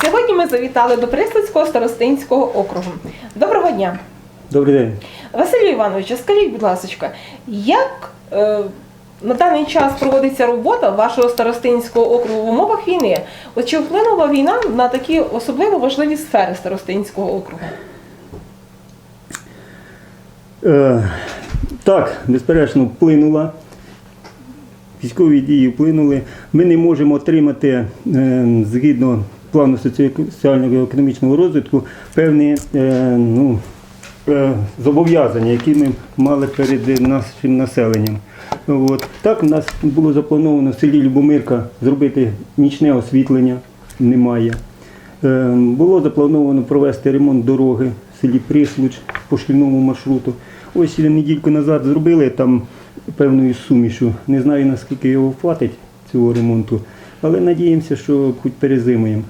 Сьогодні ми завітали до Прислицького старостинського округу. Доброго дня! Добрий день. Василю Івановичу, скажіть, будь ласка, як е, на даний час проводиться робота вашого старостинського округу в умовах війни? От чи вплинула війна на такі особливо важливі сфери старостинського округу? Е, так, безперечно, вплинула. Військові дії вплинули. Ми не можемо отримати е, згідно плану соціально економічного розвитку певні е, ну, е, зобов'язання, які ми мали перед нашим населенням. От. Так, у нас було заплановано в селі Любомирка зробити нічне освітлення, немає. Е, Було заплановано провести ремонт дороги в селі Прислуч по шкільному маршруту. Ось недільку назад зробили там певною сумішу. Не знаю наскільки його хватить цього ремонту, але надіємося, що хоч перезимуємо.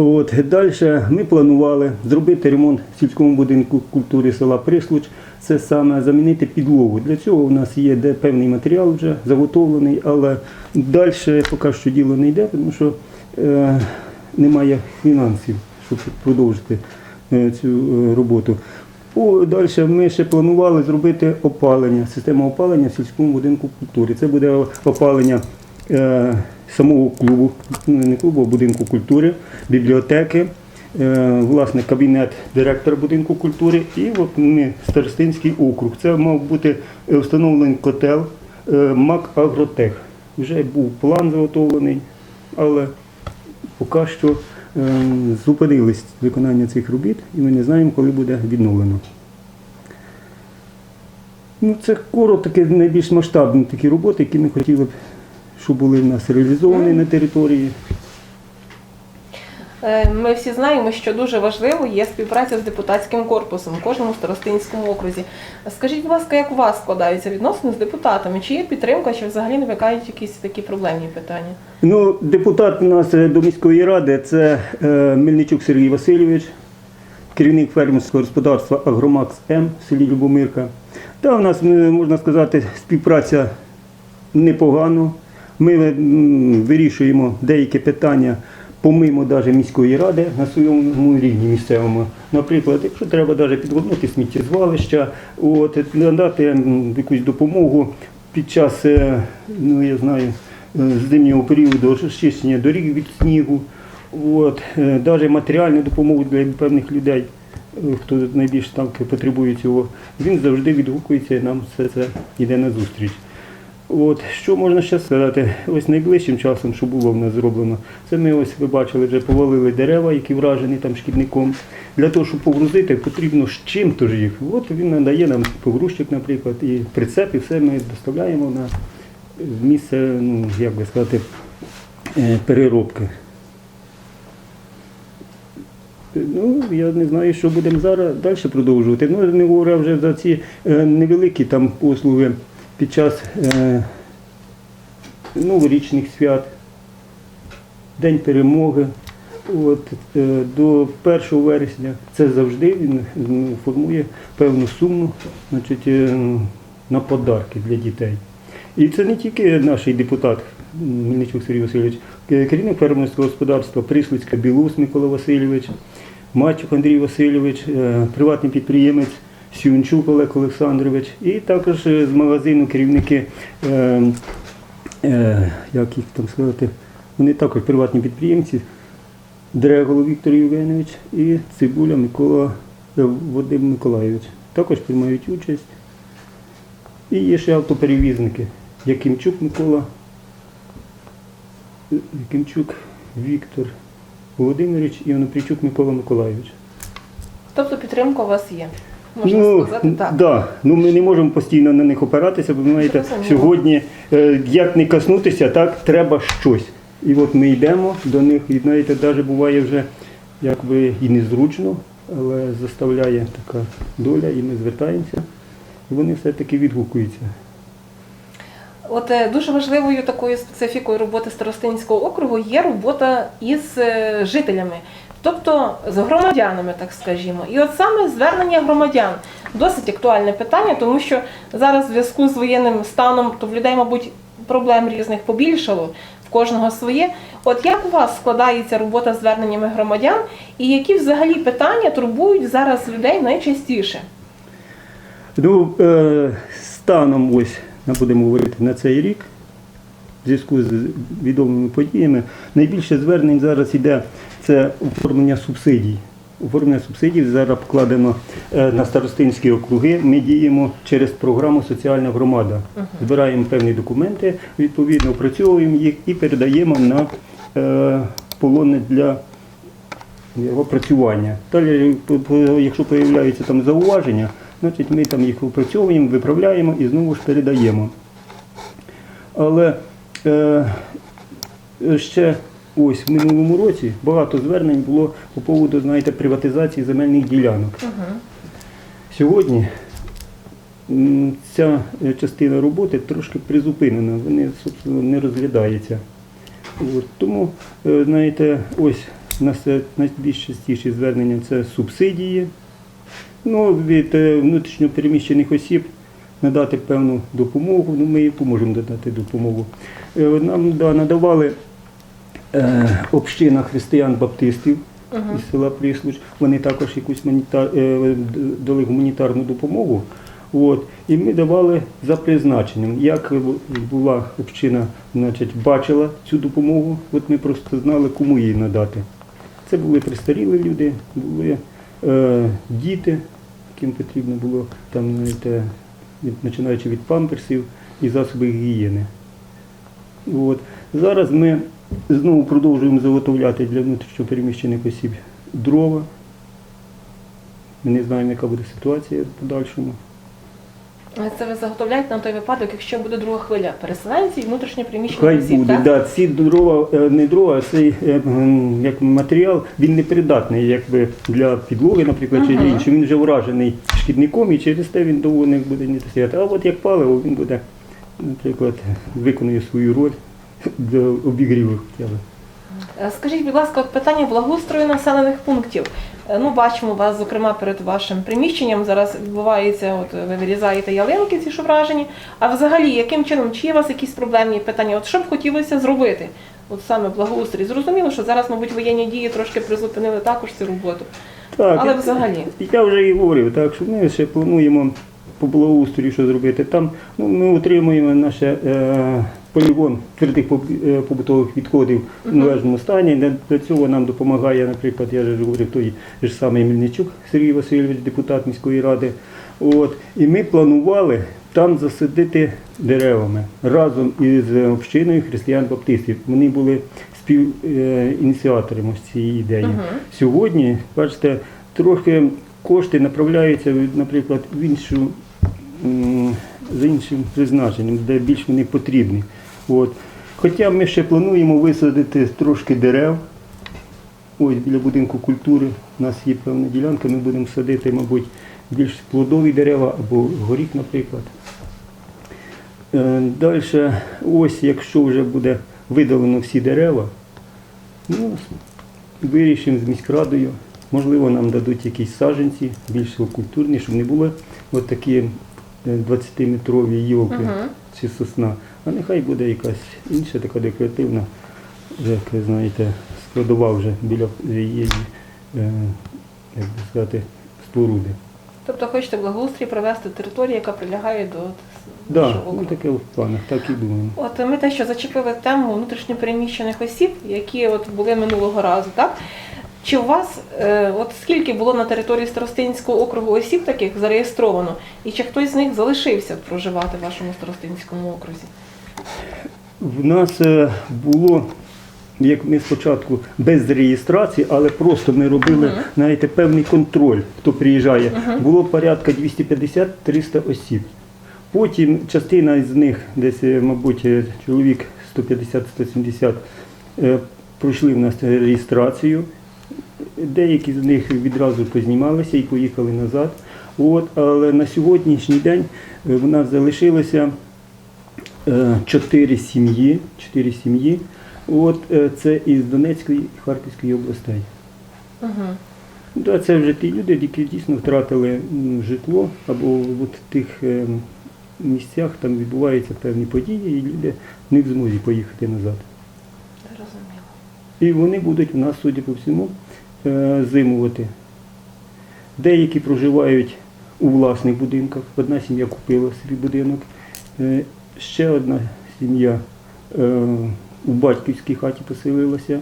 От, далі ми планували зробити ремонт в сільському будинку культури села Прислуч. Це саме замінити підлогу. Для цього у нас є де певний матеріал вже заготовлений, але далі поки що діло не йде, тому що е, немає фінансів, щоб продовжити е, цю е, роботу. Далі ми ще планували зробити опалення, систему опалення в сільському будинку культури. Це буде опалення е, самого клубу, ну, не клубу, а будинку культури, бібліотеки, е, власне, кабінет директора будинку культури і от ми Старостинський округ. Це мав бути встановлений котел е, МАК Агротех. Вже був план заготовлений, але поки що е, зупинились виконання цих робіт, і ми не знаємо, коли буде відновлено. Ну, це коротко найбільш масштабні такі роботи, які ми хотіли б, щоб були в нас реалізовані на території. Е, Ми всі знаємо, що дуже важливо є співпраця з депутатським корпусом у кожному старостинському окрузі. Скажіть, будь ласка, як у вас складаються відносини з депутатами? Чи є підтримка, чи взагалі не виникають якісь такі проблемні питання? Ну, депутат у нас е, до міської ради це е, Мельничук Сергій Васильович, керівник фермерського господарства Агромакс М в селі Любомирка. Та у нас, можна сказати, співпраця непогано. Ми вирішуємо деякі питання помимо даже міської ради на своєму рівні місцевому. Наприклад, якщо треба навіть підгорнути сміттєзвалища, от, надати якусь допомогу під час, е, ну я знаю, е, зимнього періоду очищення доріг від снігу, от, навіть матеріальну допомогу для певних людей, е, хто найбільш так потребує цього, він завжди відгукується і нам все це йде на зустріч. От, що можна ще сказати? Ось найближчим часом, що було в нас зроблено, це ми ось ви бачили, вже повалили дерева, які вражені там шкідником. Для того, щоб погрузити, потрібно з чим-то ж їх. От він надає нам погрузчик, наприклад, і прицеп, і все ми доставляємо на місце, ну, як би сказати, е, переробки. Ну, я не знаю, що будемо зараз далі продовжувати. Ну, не говоря вже за ці е, невеликі там послуги під час е, новорічних свят, День перемоги. От, е, до 1 вересня це завжди він формує певну суму значить, е, на подарки для дітей. І це не тільки наш депутат Мельничук Сергій Васильович, е, керівник фермерського господарства Прислицька Білус Микола Васильович, Мачук Андрій Васильович, е, приватний підприємець Сюнчук Олег Олександрович, і також е, з магазину керівники, е, е, як їх там сказати, вони також приватні підприємці, Дрегол Віктор Євгенович і Цибуля Микола е, Вадим Миколайович. Також приймають участь. І є ще автоперевізники. Якимчук Микола, е, Якимчук Віктор Володимирович і Онопричук Микола Миколайович. Тобто підтримка у вас є, можна ну, сказати так. Да. Ну, ми не можемо постійно на них опиратися, бо знаєте, сьогодні е, як не коснутися, так треба щось. І от ми йдемо до них, і знаєте, навіть буває вже якби і незручно, але заставляє така доля, і ми звертаємося, і вони все-таки відгукуються. От е, дуже важливою такою специфікою роботи Старостинського округу є робота із е, жителями, тобто з громадянами, так скажімо. І от саме звернення громадян досить актуальне питання, тому що зараз в зв'язку з воєнним станом то в людей, мабуть, проблем різних побільшало, в кожного своє. От як у вас складається робота з зверненнями громадян, і які взагалі питання турбують зараз людей найчастіше? Ну, е, станом ось, будемо говорити на цей рік, в зв'язку з відомими подіями, найбільше звернень зараз йде це оформлення субсидій. Оформлення субсидій зараз покладено е, на старостинські округи. Ми діємо через програму Соціальна громада. Збираємо певні документи, відповідно опрацьовуємо їх і передаємо на е, полони для опрацювання. Далі, якщо з'являються там зауваження, значить ми там їх опрацьовуємо, виправляємо і знову ж передаємо. Але ще ось в минулому році багато звернень було по поводу, знаєте, приватизації земельних ділянок. Сьогодні ця е, частина роботи трошки призупинена, вони собственно не розглядаються. От, тому, е, знаєте, ось у нас е, найбільш частіші звернення це субсидії. Ну, від е, внутрішньо переміщених осіб надати певну допомогу. Ну, ми яку можемо надати допомогу. Е, Нам да, надавали е, община християн-баптистів із села Прислуч. Вони також якусь гуманітар, е, дали гуманітарну допомогу. От, і ми давали за призначенням. Як була община, значить, бачила цю допомогу, от ми просто знали, кому її надати. Це були престарілі люди, були е, діти, яким потрібно було там, знаєте, починаючи від памперсів і засобів гігієни. От. Зараз ми знову продовжуємо заготовляти для внутрішньопереміщених осіб дрова. Ми не знаємо, яка буде ситуація в подальшому. Це ви заготовляєте на той випадок, якщо буде друга хвиля переселенців і внутрішньо приміщених Хай осіб, буде. так? Да, ці дрова, е, не дрова, а цей е, як матеріал, він не придатний якби, для підлоги, наприклад, чи Ага. іншого. Він вже вражений шкідником і через те він довго не буде не стояти. А от як паливо, він буде, наприклад, виконує свою роль для обігріву. Е, Скажіть, будь ласка, от питання благоустрою населених пунктів. Е, Ну, бачимо вас, зокрема, перед вашим приміщенням зараз відбувається, от ви вирізаєте ялинки, ці що вражені. А взагалі, яким чином, чи є у вас якісь проблемні питання? От що б хотілося зробити? От саме благоустрій. Зрозуміло, що зараз, мабуть, воєнні дії трошки призупинили також цю роботу. Так, Але взагалі. Я вже і говорив, так що ми ще плануємо по благоустрою, що зробити. Там ну, ми утримуємо наш е, полігон твердих е, побутових відходів в належному стані. Для, цього нам допомагає, наприклад, я вже говорив, той ж самий Мельничук Сергій Васильович, депутат міської ради. От, і ми планували там засадити деревами разом із е, общиною християн-баптистів. Вони були співініціаторами цієї ідеї. Мгм. Сьогодні, бачите, трохи кошти направляються, наприклад, в іншу, за іншим призначенням, де більш вони потрібні. От. Хоча ми ще плануємо висадити трошки дерев. Ось біля будинку культури у нас є певна ділянка, ми будемо садити, мабуть, більш плодові дерева або горіх, наприклад. Далі, ось якщо вже буде видалено всі дерева, ну, вирішимо з міськрадою. Можливо, нам дадуть якісь саджанці, більш культурні, щоб не були от такі е, 20-метрові їлки Мгм. чи сосна. А нехай буде якась інша така декоративна, вже, як ви знаєте, складова вже біля її, е, як би сказати, споруди. Тобто хочете благоустрій провести територію, яка прилягає до Да, ну, таке в планах, так і думаємо. От ми те, що зачепили тему внутрішньопереміщених осіб, які от були минулого разу, так? Чи у вас е, от скільки було на території Старостинського округу осіб таких зареєстровано? І чи хтось з них залишився проживати в вашому Старостинському окрузі? В нас е, було, як ми спочатку без реєстрації, але просто ми робили Мгм. знаєте, певний контроль, хто приїжджає. Було порядка 250-300 осіб. Потім частина з них, десь, е, мабуть, е, чоловік 150-170, е, пройшли в нас реєстрацію. Деякі з них відразу познімалися і поїхали назад. От, але на сьогоднішній день в нас залишилося чотири сім'ї. Чотири сім'ї. От, е, це із Донецької і Харківської областей. Угу. Да, це вже ті люди, які дійсно втратили житло або в тих е, місцях там відбуваються певні події, і люди не в змозі поїхати назад. Зрозуміло. І вони будуть у нас, судя по всьому, е, зимувати. Деякі проживають у власних будинках. Одна сім'я купила собі будинок, е, ще одна сім'я е, у батьківській хаті поселилася,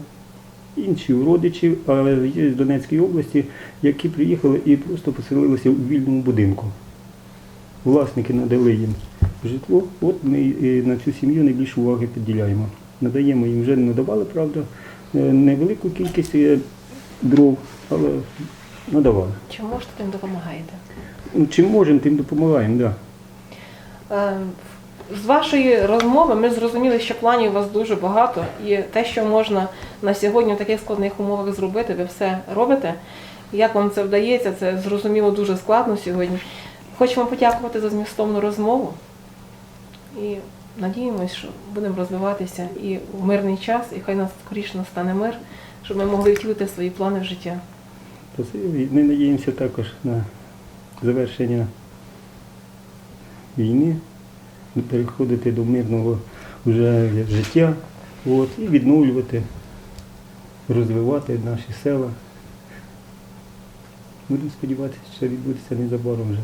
інші у родичів, а є з Донецької області, які приїхали і просто поселилися у вільному будинку. Власники надали їм житло, от ми і на цю сім'ю найбільше уваги підділяємо. Надаємо їм вже не надавали, правда, е, невелику кількість е, дров, але надавали. Чи можете тим допомагаєте? Ну, Чим можемо, тим допомагаємо, так. Да. З вашої розмови ми зрозуміли, що планів у вас дуже багато, і те, що можна на сьогодні в таких складних умовах зробити, ви все робите. Як вам це вдається, це зрозуміло дуже складно сьогодні. Хочемо подякувати за змістовну розмову і надіємось, що будемо розвиватися і в мирний час, і хай нас скоріше настане мир, щоб ми могли втілити свої плани в життя. Ми надіємося також на завершення війни, переходити до мирного вже життя от, і відновлювати, розвивати наші села. Будемо сподіватися, що відбудеться незабаром вже.